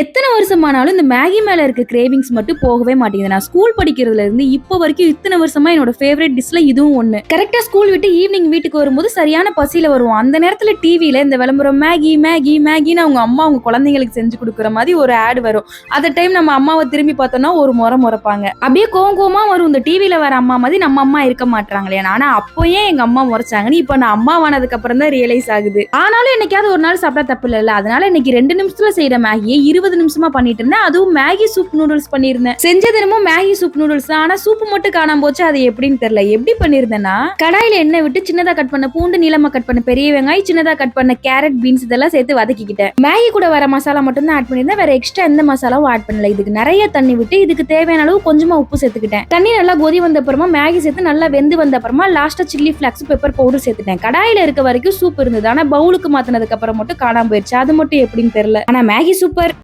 எத்தனை வருஷமானாலும் இந்த மேகி மேலே இருக்க கிரேவிங்ஸ் மட்டும் போகவே மாட்டேங்குது. நான் ஸ்கூல் படிக்கிறதுல இருந்து இப்போ வரைக்கும் இத்தனை வருஷமா என்னோட ஃபேவரட் டிஷ்ல இதுவும் ஒன்று கரெக்டாக ஸ்கூல் விட்டு ஈவினிங் வீட்டுக்கு வரும்போது சரியான பசியில் வருவோம். அந்த நேரத்தில் டிவியில் இந்த விளம்பரம் மேகி மேகி மேகின்னு அவங்க அம்மா அவங்க குழந்தைங்களுக்கு செஞ்சு கொடுக்குற மாதிரி ஒரு ஆடு வரும். அந்த டைம் நம்ம அம்மாவை திரும்பி பார்த்தோம்னா ஒரு முறை முறைப்பாங்க. அப்படியே கோவம் கோவமா வரும். இந்த டிவியில் வர அம்மா மாதிரி நம்ம அம்மா இருக்க மாட்டாங்களே ஆனால் அப்போயே எங்கள் அம்மா முறைச்சாங்கன்னு இப்போ நான் அம்மா ஆனதுக்கு அப்புறம் தான் ரியலைஸ் ஆகுது. ஆனாலும் என்னைக்காவது ஒரு நாள் சாப்பிட்டா தப்பு இல்லை அதனால இன்னைக்கு ரெண்டு நிமிஷத்துல செய்யற மேகியை இரு இருபது நிமிஷமா பண்ணிட்டு இருந்தேன். அதுவும் மேகி சூப் நூடுல்ஸ் பண்ணியிருந்தேன். செஞ்ச தினமும் மேகி சூப் நூடுல்ஸ் தான். ஆனா சூப் மட்டும் காணாம போச்சு. அது எப்படின்னு தெரியல. எப்படி பண்ணியிருந்தேன்னா கடாயில எண்ணெய் விட்டு சின்னதா கட் பண்ண பூண்டு நீளமா கட் பண்ண பெரிய வெங்காயம் சின்னதா கட் பண்ண கேரட் பீன்ஸ் இதெல்லாம் சேர்த்து வதக்கிக்கிட்டேன். மேகி கூட வர மசாலா மட்டும் தான் ஆட் பண்ணியிருந்தேன். வேற எக்ஸ்ட்ரா எந்த மசாலாவும் ஆட் பண்ணல. இதுக்கு நிறைய தண்ணி விட்டு இதுக்கு தேவையான அளவு கொஞ்சமா உப்பு சேர்த்துக்கிட்டேன். தண்ணி நல்லா கொதி வந்த அப்புறமா மேகி சேர்த்து நல்லா வெந்து வந்த அப்புறமா லாஸ்டா சில்லி ஃபிளாக்ஸ் பெப்பர் பவுடர் சேர்த்துட்டேன். கடாயில இருக்க வரைக்கும் சூப் இருந்தது. ஆனா பவுலுக்கு மாத்தினதுக்கு அப்புறம் மட்டும் காணாம போயிருச்சு. அது மட்டும் எப்படின்னு தெரியல. ஆனா மேகி சூப்பர்